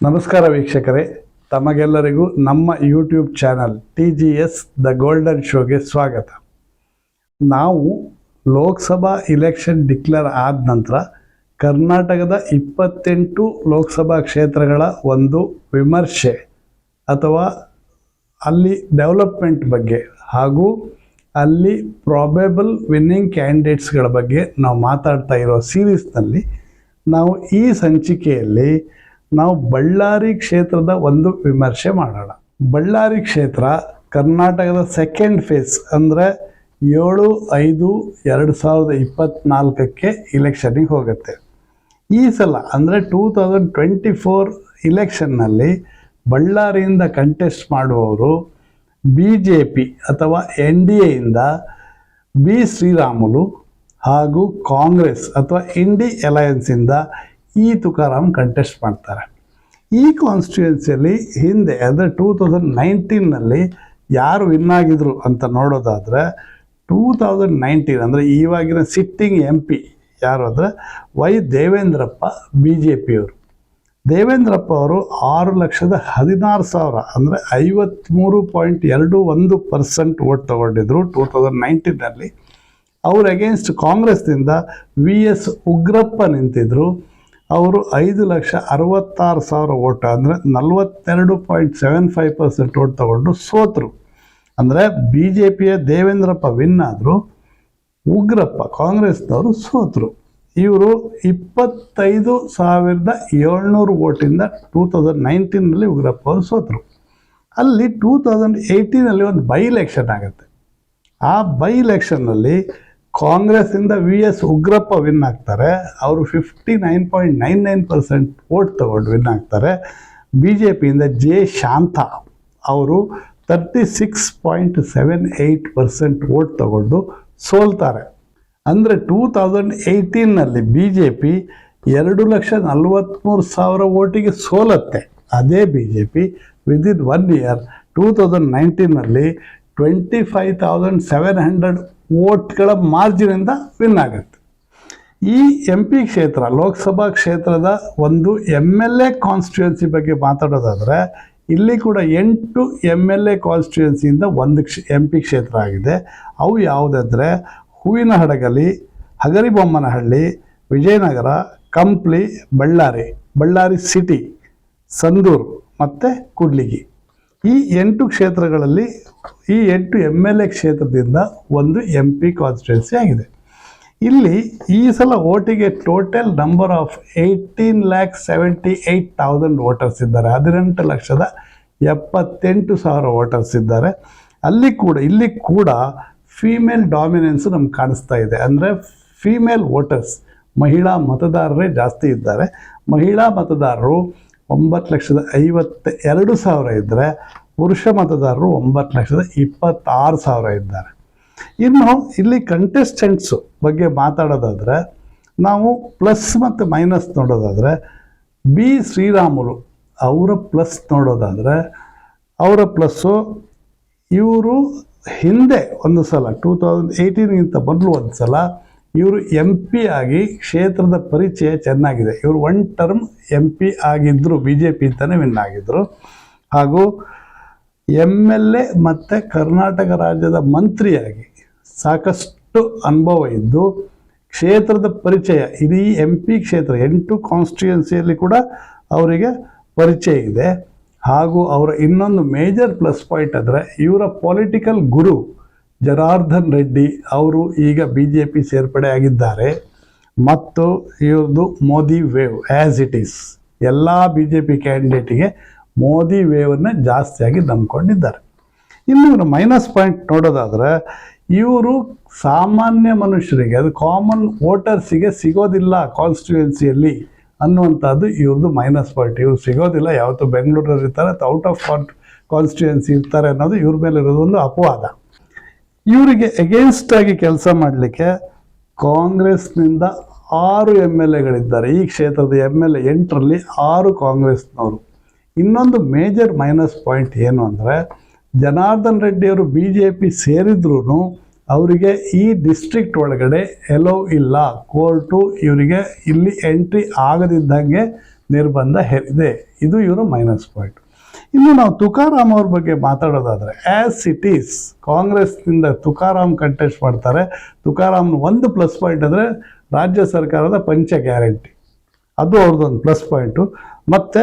ನಮಸ್ಕಾರ ವೀಕ್ಷಕರೇ, ತಮಗೆಲ್ಲರಿಗೂ ನಮ್ಮ YouTube channel T G S the golden ಶೋಗೆ ಸ್ವಾಗತ. ನಾವು ಲೋಕಸಭಾ ಇಲೆಕ್ಷನ್ ಡಿಕ್ಲೇರ್ ಆದ ನಂತರ ಕರ್ನಾಟಕದ ಇಪ್ಪತ್ತೆಂಟು ಲೋಕಸಭಾ ಕ್ಷೇತ್ರಗಳ ಒಂದು ವಿಮರ್ಶೆ ಅಥವಾ ಅಲ್ಲಿ ಡೆವಲಪ್ಮೆಂಟ್ ಬಗ್ಗೆ ಹಾಗೂ ಅಲ್ಲಿ ಪ್ರಾಬೇಬಲ್ ವಿನ್ನಿಂಗ್ ಕ್ಯಾಂಡಿಡೇಟ್ಸ್ಗಳ ಬಗ್ಗೆ ನಾವು ಮಾತಾಡ್ತಾ ಇರೋ ಸೀರೀಸ್ನಲ್ಲಿ ನಾವು ಈ ಸಂಚಿಕೆಯಲ್ಲಿ ನಾವು ಬಳ್ಳಾರಿ ಕ್ಷೇತ್ರದ ಒಂದು ವಿಮರ್ಶೆ ಮಾಡೋಣ. ಬಳ್ಳಾರಿ ಕ್ಷೇತ್ರ ಕರ್ನಾಟಕದ ಸೆಕೆಂಡ್ ಫೇಸ್ ಅಂದರೆ ಏಳು, ಐದು, ಎರಡು ಸಾವಿರದ ಇಪ್ಪತ್ತ್ನಾಲ್ಕಕ್ಕೆ ಇಲೆಕ್ಷನಿಗೆ ಹೋಗುತ್ತೆ. ಈ ಸಲ ಅಂದರೆ ಟೂ ತೌಸಂಡ್ ಟ್ವೆಂಟಿ ಫೋರ್ ಇಲೆಕ್ಷನ್ನಲ್ಲಿ ಬಳ್ಳಾರಿಯಿಂದ ಕಂಟೆಸ್ಟ್ ಮಾಡುವವರು ಬಿ ಜೆ ಪಿ ಅಥವಾ ಎನ್ ಡಿ ಎಯಿಂದ ಬಿ ಶ್ರೀರಾಮುಲು ಹಾಗೂ ಕಾಂಗ್ರೆಸ್ ಅಥವಾ ಇಂಡಿ ಅಲಯನ್ಸಿಂದ ಇ ತುಕಾರಾಮ್ ಕಂಟೆಸ್ಟ್ ಮಾಡ್ತಾರೆ. ಈ ಕಾನ್ಸ್ಟಿಟ್ಯೂನ್ಸಿಯಲ್ಲಿ ಹಿಂದೆ, ಅಂದರೆ ಟೂ ತೌಸಂಡ್ ನೈನ್ಟೀನಲ್ಲಿ ಯಾರು ವಿನ್ ಆಗಿದ್ರು ಅಂತ ನೋಡೋದಾದರೆ ಟೂ ತೌಸಂಡ್ ನೈನ್ಟೀನ್ ಅಂದರೆ ಇವಾಗಿನ ಸಿಟ್ಟಿಂಗ್ ಎಂ ಪಿ ಯಾರು ಅಂದರೆ ವೈ ದೇವೇಂದ್ರಪ್ಪ ಬಿ ಜೆ ಪಿಯವರು ದೇವೇಂದ್ರಪ್ಪ ಅವರು ಆರು ಲಕ್ಷದ ಹದಿನಾರು ಸಾವಿರ ಅಂದರೆ ಐವತ್ತ್ಮೂರು ಪಾಯಿಂಟ್ ಎರಡು ಒಂದು ಪರ್ಸೆಂಟ್ ಓಟ್ ತಗೊಂಡಿದ್ರು ಟೂ ತೌಸಂಡ್ ನೈನ್ಟೀನಲ್ಲಿ ಅವ್ರ ಅಗೇನ್ಸ್ಟ್ ಕಾಂಗ್ರೆಸ್ನಿಂದ ವಿ ಎಸ್ ಉಗ್ರಪ್ಪ ನಿಂತಿದ್ದರು ಅವರು ಐದು ಲಕ್ಷ ಅರವತ್ತಾರು ಸಾವಿರ ಓಟ್ ಅಂದರೆ ನಲವತ್ತೆರಡು point seven five percent vote ತಗೊಂಡು ಸೋತರು. ಅಂದರೆ ಬಿ ಜೆ ಪಿಯ ದೇವೇಂದ್ರಪ್ಪ ವಿನ್ ಆದರು ಉಗ್ರಪ್ಪ ಕಾಂಗ್ರೆಸ್ನವರು ಸೋತರು. ಇವರು ಇಪ್ಪತ್ತೈದು ಸಾವಿರದ ಏಳ್ನೂರು ಓಟಿಂದ ಟೂ ತೌಸಂಡ್ ನೈನ್ಟೀನಲ್ಲಿ ಉಗ್ರಪ್ಪ ಅವರು ಸೋತರು. ಅಲ್ಲಿ ಟೂ ತೌಸಂಡ್ ಏಯ್ಟೀನಲ್ಲಿ ಒಂದು ಬೈ ಎಲೆಕ್ಷನ್ ಆಗುತ್ತೆ. ಆ ಬೈ ಎಲೆಕ್ಷನ್ನಲ್ಲಿ ಕಾಂಗ್ರೆಸ್ಸಿಂದ ವಿ ಎಸ್ ಉಗ್ರಪ್ಪ ವಿನ್ ಆಗ್ತಾರೆ, ಅವರು fifty nine point nine nine percent vote ತಗೊಂಡು ವಿನ್ ಆಗ್ತಾರೆ. ಬಿ ಜೆ ಪಿಯಿಂದ ಜೆ ಶಾಂತ ಅವರು thirty six point seven eight percent vote ತಗೊಂಡು ಸೋಲ್ತಾರೆ. ಅಂದರೆ ಟೂ ತೌಸಂಡ್ ಏಯ್ಟೀನಲ್ಲಿ ಬಿ ಜೆ ಪಿ ಎರಡು ಲಕ್ಷ ನಲ್ವತ್ತ್ಮೂರು ಸಾವಿರ ಓಟಿಗೆ ಸೋಲತ್ತೆ. ಅದೇ B J P within one year two thousand ನೈನ್ಟೀನಲ್ಲಿ twenty five thousand seven hundred ವೋಟ್ಗಳ ಮಾರ್ಜಿನಿಂದ ವಿನ್ ಆಗುತ್ತೆ. ಈ ಎಂ ಪಿ ಕ್ಷೇತ್ರ, ಲೋಕಸಭಾ ಕ್ಷೇತ್ರದ ಒಂದು ಎಂ ಎಲ್ ಎ ಕಾನ್ಸ್ಟಿಟ್ಯೂನ್ಸಿ ಬಗ್ಗೆ ಮಾತಾಡೋದಾದರೆ, ಇಲ್ಲಿ ಕೂಡ ಎಂಟು ಎಂ ಎಲ್ ಎ ಕಾನ್ಸ್ಟಿಟ್ಯೂನ್ಸಿಯಿಂದ ಒಂದು ಕ್ಷ ಎಂ ಪಿ ಕ್ಷೇತ್ರ ಆಗಿದೆ. ಅವು ಯಾವುದಂದರೆ ಹೂವಿನ ಹಡಗಲಿ ಹಗರಿಬೊಮ್ಮನಹಳ್ಳಿ, ವಿಜಯನಗರ, ಕಂಪ್ಲಿ, ಬಳ್ಳಾರಿ ಬಳ್ಳಾರಿ ಸಿಟಿ ಸಂದೂರು ಮತ್ತು ಕುಡ್ಲಿಗಿ. ಈ ಎಂಟು ಕ್ಷೇತ್ರಗಳಲ್ಲಿ ಈ ಎಂಟು ಎಂ ಎಲ್ ಎ ಕ್ಷೇತ್ರದಿಂದ ಒಂದು ಎಂ ಪಿ ಕಾನ್ಸ್ಟಿಟ್ಯೂನ್ಸಿ ಆಗಿದೆ. ಇಲ್ಲಿ ಈ ಸಲ ಓಟಿಗೆ total number of eighteen lakh seventy eight thousand voters ಇದ್ದಾರೆ. ಹದಿನೆಂಟು ಲಕ್ಷದ ಎಪ್ಪತ್ತೆಂಟು ಸಾವಿರ ವೋಟರ್ಸ್ ಇದ್ದಾರೆ. ಅಲ್ಲಿ ಕೂಡ, ಇಲ್ಲಿ ಕೂಡ ಫೀಮೇಲ್ ಡಾಮಿನೆನ್ಸ್ ನಮ್ಗೆ ಕಾಣಿಸ್ತಾ ಇದೆ. ಅಂದರೆ ಫೀಮೇಲ್ ವೋಟರ್ಸ್ ಮಹಿಳಾ ಮತದಾರರೇ ಜಾಸ್ತಿ ಇದ್ದಾರೆ. ಮಹಿಳಾ ಮತದಾರರು ಒಂಬತ್ತು ಲಕ್ಷದ ಐವತ್ತ ಎರಡು ಸಾವಿರ ಇದ್ದರೆ ಪುರುಷ ಮತದಾರರು ಒಂಬತ್ತು ಲಕ್ಷದ ಇಪ್ಪತ್ತಾರು ಸಾವಿರ ಇದ್ದಾರೆ. ಇನ್ನು ಇಲ್ಲಿ ಕಂಟೆಸ್ಟೆಂಟ್ಸು ಬಗ್ಗೆ ಮಾತಾಡೋದಾದರೆ ನಾವು ಪ್ಲಸ್ ಮತ್ತು ಮೈನಸ್ ನೋಡೋದಾದರೆ ಬಿ ಶ್ರೀರಾಮುಲು ಅವರ ಪ್ಲಸ್ ನೋಡೋದಾದರೆ ಅವರ ಪ್ಲಸ್ಸು ಇವರು ಹಿಂದೆ ಒಂದು ಸಲ ಟೂ ತೌಸಂಡ್ ಏಯ್ಟೀನ್ಗಿಂತ ಮೊದಲು ಒಂದು ಸಲ ಇವರು ಎಂ ಪಿ ಆಗಿ ಕ್ಷೇತ್ರದ ಪರಿಚಯ ಚೆನ್ನಾಗಿದೆ. ಇವರು ಒನ್ ಟರ್ಮ್ ಎಂ ಪಿ ಆಗಿದ್ದರು ಬಿ ಜೆ ಪಿ ಅಂತಲೇ ವಿನ್ ಆಗಿದ್ದರು ಹಾಗೂ ಎಂ ಎಲ್ ಎ ಮತ್ತು ಕರ್ನಾಟಕ ರಾಜ್ಯದ ಮಂತ್ರಿಯಾಗಿ ಸಾಕಷ್ಟು ಅನುಭವ ಇದ್ದು, ಕ್ಷೇತ್ರದ ಪರಿಚಯ, ಇಡೀ ಎಂ ಪಿ ಕ್ಷೇತ್ರ, ಎಂಟು ಕಾನ್ಸ್ಟಿಟ್ಯೂನ್ಸಿಯಲ್ಲಿ ಕೂಡ ಅವರಿಗೆ ಪರಿಚಯ ಇದೆ. ಹಾಗೂ ಅವರ ಇನ್ನೊಂದು ಮೇಜರ್ ಪ್ಲಸ್ ಪಾಯಿಂಟ್ ಅಂದರೆ ಇವರ ಪೊಲಿಟಿಕಲ್ ಗುರು ಜನಾರ್ದನ್ ರೆಡ್ಡಿ ಅವರು ಈಗ ಬಿ ಜೆ ಪಿ ಸೇರ್ಪಡೆ ಆಗಿದ್ದಾರೆ. ಮತ್ತು ಇವ್ರದ್ದು Modi wave as it is ಎಲ್ಲ ಬಿ ಜೆ ಪಿ ಕ್ಯಾಂಡಿಡೇಟಿಗೆ ಮೋದಿ ವೇವನ್ನು ಜಾಸ್ತಿಯಾಗಿ ನಂಬ್ಕೊಂಡಿದ್ದಾರೆ. ಇನ್ನು ಮೈನಸ್ ಪಾಯಿಂಟ್ ನೋಡೋದಾದರೆ, ಇವರು ಸಾಮಾನ್ಯ ಮನುಷ್ಯರಿಗೆ, ಅದು ಕಾಮನ್ ವೋಟರ್ಸಿಗೆ ಸಿಗೋದಿಲ್ಲ ಕಾನ್ಸ್ಟಿಟ್ಯೂನ್ಸಿಯಲ್ಲಿ ಅನ್ನುವಂಥದ್ದು ಇವ್ರದ್ದು ಮೈನಸ್ ಪಾಯಿಂಟ್ ಇವ್ರು ಸಿಗೋದಿಲ್ಲ, ಯಾವತ್ತು ಬೆಂಗಳೂರಲ್ಲಿ ಇರ್ತಾರೆ ಅಥವಾ ಔಟ್ ಆಫ್ ಕಾನ್ ಇರ್ತಾರೆ ಅನ್ನೋದು ಇವ್ರ ಮೇಲೆ ಇರೋದೊಂದು ಅಪವಾದ. ಇವರಿಗೆ ಅಗೇನ್ಸ್ಟ್ ಆಗಿ ಕೆಲಸ ಮಾಡಲಿಕ್ಕೆ ಕಾಂಗ್ರೆಸ್ನಿಂದ ಆರು ಎಂ ಎಲ್ ಎಗಳಿದ್ದಾರೆ. ಈ ಕ್ಷೇತ್ರದ ಎಂ ಎಲ್ ಎ ಎಂಟರಲ್ಲಿ ಆರು ಕಾಂಗ್ರೆಸ್ನವರು. ಇನ್ನೊಂದು ಮೇಜರ್ ಮೈನಸ್ ಪಾಯಿಂಟ್ ಏನು ಅಂದರೆ, ಜನಾರ್ದನ್ ರೆಡ್ಡಿಯವರು ಬಿ ಜೆ ಪಿ ಸೇರಿದ್ರೂ ಅವರಿಗೆ ಈ ಡಿಸ್ಟ್ರಿಕ್ಟ್ ಒಳಗಡೆ ಎಲೋ ಇಲ್ಲ. ಕೋರ್ಟು ಇವರಿಗೆ ಇಲ್ಲಿ ಎಂಟ್ರಿ ಆಗದಿದ್ದಂಗೆ ನಿರ್ಬಂಧ ಹೇರಿದೆ ಇದು. ಇವರು ಮೈನಸ್ ಪಾಯಿಂಟ್ ಇನ್ನು ನಾವು ತುಕಾರಾಮ್ ಅವ್ರ ಬಗ್ಗೆ ಮಾತಾಡೋದಾದರೆ ಆ್ಯಸ್ ಇಟ್ ಈಸ್ ಕಾಂಗ್ರೆಸ್ನಿಂದ ತುಕಾರಾಮ್ ಕಂಟೆಸ್ಟ್ ಮಾಡ್ತಾರೆ. ತುಕಾರಾಮ್ನ ಒಂದು ಪ್ಲಸ್ ಪಾಯಿಂಟ್ ಅಂದರೆ ರಾಜ್ಯ ಸರ್ಕಾರದ ಪಂಚ ಗ್ಯಾರಂಟಿ ಅದು ಅವ್ರದ್ದೊಂದು ಪ್ಲಸ್ ಪಾಯಿಂಟು ಮತ್ತು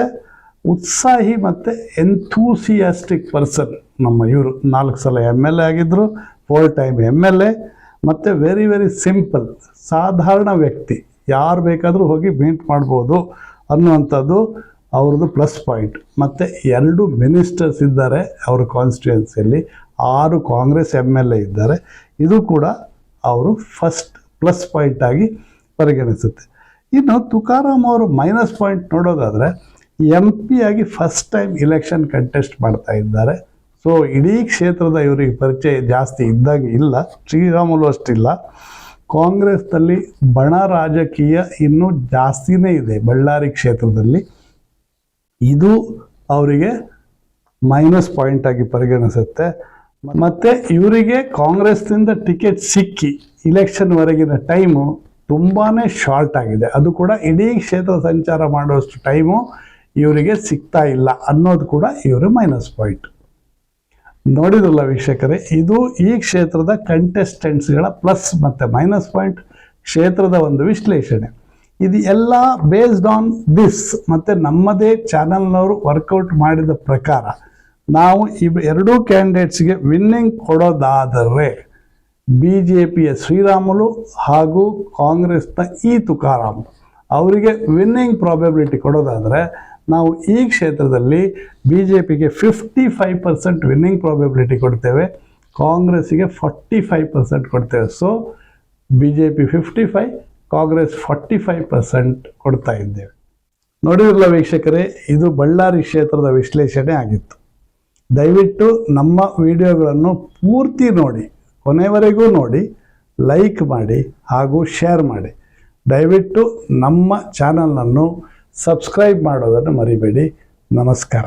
ಉತ್ಸಾಹಿ ಮತ್ತು ಎಂಥೂಸಿಯಾಸ್ಟಿಕ್ ಪರ್ಸನ್ ನಮ್ಮ ಇವರು. ನಾಲ್ಕು ಸಲ ಎಂ ಎಲ್ ಎ ಆಗಿದ್ದರು four time M L A ಮತ್ತು ವೆರಿ ವೆರಿ ಸಿಂಪಲ್ ಸಾಧಾರಣ ವ್ಯಕ್ತಿ. ಯಾರು ಬೇಕಾದರೂ ಹೋಗಿ ಮೀಟ್ ಮಾಡ್ಬೋದು ಅನ್ನುವಂಥದ್ದು ಅವ್ರದ್ದು ಪ್ಲಸ್ ಪಾಯಿಂಟ್ ಮತ್ತು ಎರಡು ಮಿನಿಸ್ಟರ್ಸ್ ಇದ್ದಾರೆ ಅವ್ರ ಕಾನ್ಸ್ಟಿಟ್ಯೂನ್ಸಿಯಲ್ಲಿ ಆರು ಕಾಂಗ್ರೆಸ್ ಎಂ ಎಲ್ ಎ ಇದ್ದಾರೆ. ಇದು ಕೂಡ ಅವರು ಫಸ್ಟ್ ಪ್ಲಸ್ ಪಾಯಿಂಟ್ ಆಗಿ ಪರಿಗಣಿಸುತ್ತೆ. ಇನ್ನು ತುಕಾರಾಮ್ ಅವರು ಮೈನಸ್ ಪಾಯಿಂಟ್ ನೋಡೋದಾದರೆ ಎಂ ಪಿ ಆಗಿ ಫಸ್ಟ್ ಟೈಮ್ ಇಲೆಕ್ಷನ್ ಕಂಟೆಸ್ಟ್ ಮಾಡ್ತಾ ಇದ್ದಾರೆ. ಸೊ ಇಡೀ ಕ್ಷೇತ್ರದ ಇವರಿಗೆ ಪರಿಚಯ ಜಾಸ್ತಿ ಇದ್ದಾಗ ಇಲ್ಲ. ಶ್ರೀರಾಮುಲು ಅಷ್ಟಿಲ್ಲ. ಕಾಂಗ್ರೆಸ್ನಲ್ಲಿ ಬಣ ರಾಜಕೀಯ ಇನ್ನೂ ಜಾಸ್ತಿನೇ ಇದೆ. ಬಳ್ಳಾರಿ ಕ್ಷೇತ್ರದಲ್ಲಿ. ಇದು ಅವರಿಗೆ ಮೈನಸ್ ಪಾಯಿಂಟ್ ಆಗಿ ಪರಿಗಣಿಸುತ್ತೆ. ಮತ್ತೆ ಇವರಿಗೆ ಕಾಂಗ್ರೆಸ್ನಿಂದ ಟಿಕೆಟ್ ಸಿಕ್ಕಿ ಇಲೆಕ್ಷನ್ವರೆಗಿನ ಟೈಮು ತುಂಬಾ ಶಾರ್ಟ್ ಆಗಿದೆ. ಅದು ಕೂಡ ಇಡೀ ಕ್ಷೇತ್ರ ಸಂಚಾರ ಮಾಡುವಷ್ಟು ಟೈಮು ಇವರಿಗೆ ಸಿಗ್ತಾ ಇಲ್ಲ ಅನ್ನೋದು ಕೂಡ ಇವರ ಮೈನಸ್ ಪಾಯಿಂಟ್ ನೋಡಿದ್ರಲ್ಲ ವೀಕ್ಷಕರೇ, ಇದು ಈ ಕ್ಷೇತ್ರದ ಕಂಟೆಸ್ಟೆಂಟ್ಸ್ಗಳ ಪ್ಲಸ್ ಮತ್ತು ಮೈನಸ್ ಪಾಯಿಂಟ್ ಕ್ಷೇತ್ರದ ಒಂದು ವಿಶ್ಲೇಷಣೆ. ಇದು ಎಲ್ಲ ಬೇಸ್ಡ್ ಆನ್ ದಿಸ್ ಮತ್ತು ನಮ್ಮದೇ ಚಾನಲ್ನವರು ವರ್ಕೌಟ್ ಮಾಡಿದ ಪ್ರಕಾರ ನಾವು ಇವ್ ಎರಡೂ ಕ್ಯಾಂಡಿಡೇಟ್ಸ್ಗೆ ವಿನ್ನಿಂಗ್ ಕೊಡೋದಾದರೆ ಬಿ ಜೆ ಪಿಯ ಶ್ರೀರಾಮುಲು ಹಾಗೂ ಕಾಂಗ್ರೆಸ್ನ ಈ ತುಕಾರಾಮ್ ಅವರಿಗೆ ವಿನ್ನಿಂಗ್ ಪ್ರಾಬಬಿಲಿಟಿ ಕೊಡೋದಾದರೆ ನಾವು ಈ ಕ್ಷೇತ್ರದಲ್ಲಿ ಬಿ ಜೆ ಪಿಗೆ fifty five percent winning probability ಕೊಡ್ತೇವೆ ಕಾಂಗ್ರೆಸ್ಸಿಗೆ ಫಾರ್ಟಿ ಫೈವ್ ಪರ್ಸೆಂಟ್ ಕೊಡ್ತೇವೆ. So B J P fifty five Congress forty five percent ಕೊಡ್ತಾ ಇದ್ದೇವೆ. ನೋಡಿರಲ್ಲ ವೀಕ್ಷಕರೇ, ಇದು ಬಳ್ಳಾರಿ ಕ್ಷೇತ್ರದ ವಿಶ್ಲೇಷಣೆ ಆಗಿತ್ತು. ದಯವಿಟ್ಟು ನಮ್ಮ ವಿಡಿಯೋಗಳನ್ನು ಪೂರ್ತಿ ನೋಡಿ, ಕೊನೆವರೆಗೂ ನೋಡಿ, ಲೈಕ್ ಮಾಡಿ ಹಾಗೂ ಶೇರ್ ಮಾಡಿ. ದಯವಿಟ್ಟು ನಮ್ಮ ಚಾನಲನ್ನು ಸಬ್ಸ್ಕ್ರೈಬ್ ಮಾಡೋದನ್ನು ಮರಿಬೇಡಿ. ನಮಸ್ಕಾರ.